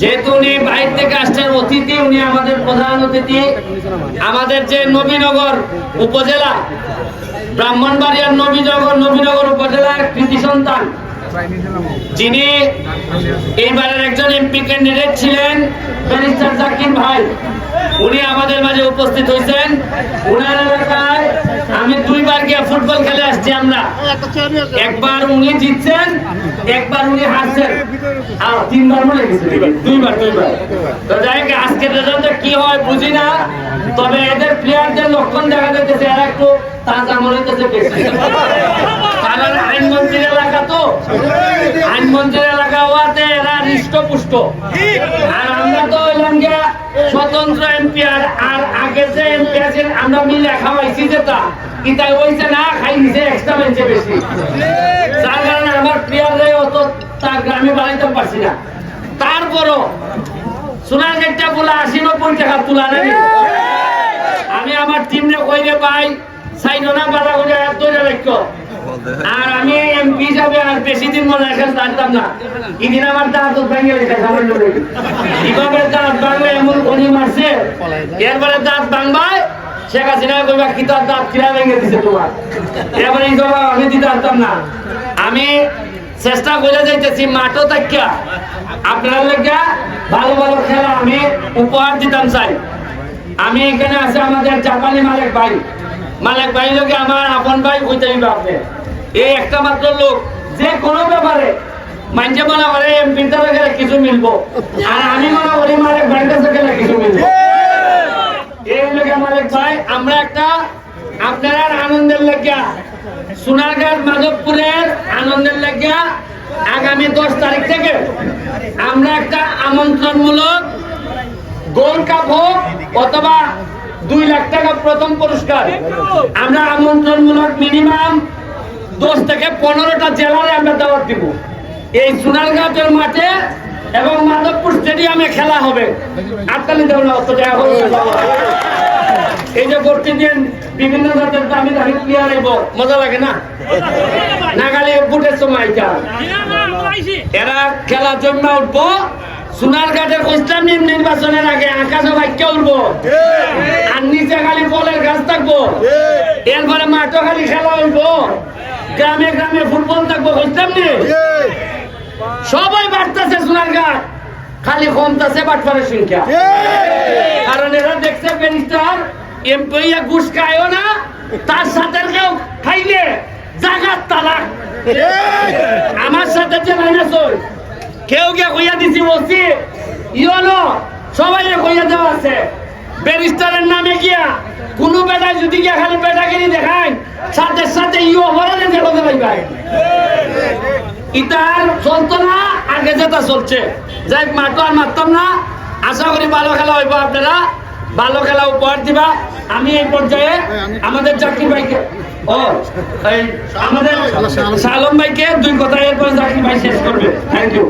যেহেতু উনি বাইরে থেকে আসছেন, অতিথি, উনি আমাদের প্রধান অতিথি। আমাদের যে নবীনগর উপজেলা, ব্রাহ্মণবাড়িয়ার নবীনগর নবীনগর উপজেলার কৃতি সন্তান, যিনি এইবারের একজন এমপি ক্যান্ডিডেট ছিলেন, ব্যারিস্টার জাকির ভাই। উনি আমাদের মাঝে উপস্থিত হয়েছেন। উনার এলাকায় আমি দুইবার গিয়ে ফুটবল খেলে আসছি আমরা। একবার উনি জিতছেন, একবার উনি হারছেন। আর তিনবার মনে দুইবার দুইবার। তো যাই হোক, আজকের রেজাল্টে কি হয় বুঝি না, তবে এদের প্লেয়ারদের লক্ষণ দেখা যাচ্ছে এরা একটু তাজা মনে হইতেছে বেশি। কারণ আইনমন্ত্রীর এলাকা তো। আইনমন্ত্রীর এলাকা হওয়াতে হৃষ্টপুষ্ট। আর আমরা তো হইলাম গিয়া স্বতন্ত্র এমপি, আর আগে যে এমপি আছেন, আমরা মিলে খাওয়াইছি যেটা কিন্তু হইছে না, খাই নিছে এক্সট্রা বেঞ্চে বেশি। যার কারণে আমার প্লেয়াররে অত তার গ্রামে বানাইতে পারছি না। তারপরও সোনার গেটটা বলে আশি নব্বই টাকা নেই আমি আমার টিমরে কইরে পাই সাইডনা বাধা করে এত আর আমি এমপি আর বেশি দিন মনে রাখেন না। আমার দাঁত দাঁত এমন মারছে, এরপরে দাঁত শেখ হাসিনা কইবা কি তার দাঁত ভেঙে দিছে তোমার? এরপরে আমি দিতে পারতাম না। আমি চেষ্টা করে যাইতেছি মাঠও থাকিয়া আপনার লেগা ভালো ভালো খেলা আমি উপহার দিতাম চাই। আমি এখানে আছে আমাদের জাপানি মালিক ভাই। মালিক ভাই লোকে আমার আপন ভাই কইতে আপনি এই একটা মাত্র লোক, যে কোনো ব্যাপারে। মানছে মনে করে এমপির দ্বারা কিছু মিলবো। আর আমি মনে করি ভাইয়ের কাছে গেলে কিছু মিলবো। এই লোকে মালিক ভাই, আমরা একটা আপনার আনন্দের লাগিয়া, সোনারগাঁও মাধবপুরের আনন্দের লাগিয়া আগামী দশ তারিখ থেকে আমরা একটা আমন্ত্রণমূলক গোল কাপ হোক অথবা দুই লাখ টাকা প্রথম পুরস্কার। আমরা আমন্ত্রণমূলক মিনিমাম দশ থেকে পনেরোটা জেলারে আমরা দাওয়াত দিব। এই সোনারগাঁওয়ের মাঠে এবং মাধবপুর স্টেডিয়ামে খেলা হবে। আটকালি দেব না। এই যে প্রতিদিন বিভিন্ন জাতের দামি দামি প্লেয়ার এব মজা লাগে না? নাগালে বুটের সময় এরা খেলা জমা উঠবো সোনারঘাটের ইসলামী নির্বাচনের আগে আকাশে বাক্য উঠবো আর নিচে খালি বলের গাছ থাকব। এরপরে মাঠও খালি খেলা হইবো। গ্রামে গ্রামে ফুটবল থাকব বুঝতাম নি? সবাই বাড়তেছে সোনারঘাট খালি কমতেছে বাটপারের সংখ্যা। কারণ এরা দেখছে ব্যারিস্টার এমপি ঘুষ খায়ও না তার সাথে কেউ খাইলে জাগাত তালাক। আমার সাথে যে মাইনাস কেউ কে কইয়া দিছি বলছি ইয়নো সবাই কইয়া দেওয়া আছে। ব্যারিস্টারের নামে গিয়া কোনো বেটায় যদি গিয়া খালি বেটাগিরি দেখায়, সাথে সাথে ইও অপরাধে জেলো দেবাই ইতার চলতো না আগে যেটা চলছে। যাই মাঠো আর মারতাম না। আশা করি ভালো খেলা হইব আপনারা। ভালো খেলা উপহার দিবা। আমি এই পর্যায়ে আমাদের চাকরি ভাইকে ও, এই আমাদের সালম ভাইকে দুই কথা এরপর চাকরি ভাই শেষ করবে। Thank you